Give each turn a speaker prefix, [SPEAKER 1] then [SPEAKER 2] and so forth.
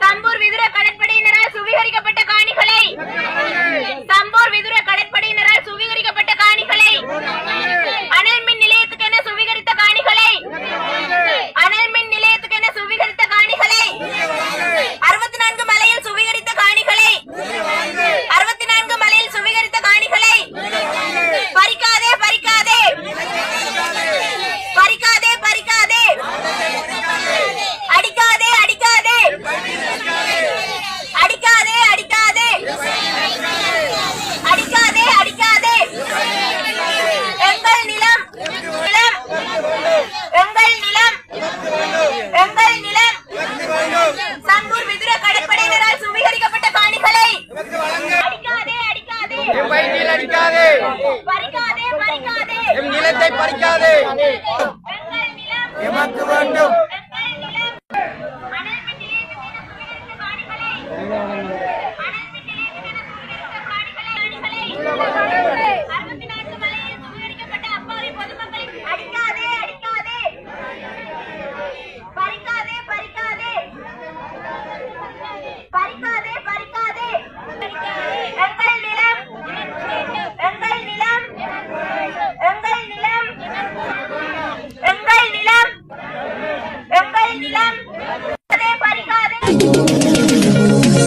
[SPEAKER 1] சம்பூர் விதுர நான்கூர் விதுர கடற்படையினரால் சுவீகரிக்கப்பட்ட காணிகளை அடிக்காதே அடிக்காதே. அடிக்காதே. பறிக்காதே பறிக்காதே. நிலத்தை பறிக்காதே. எமக்கு வேண்டும். Ay, tú, tú.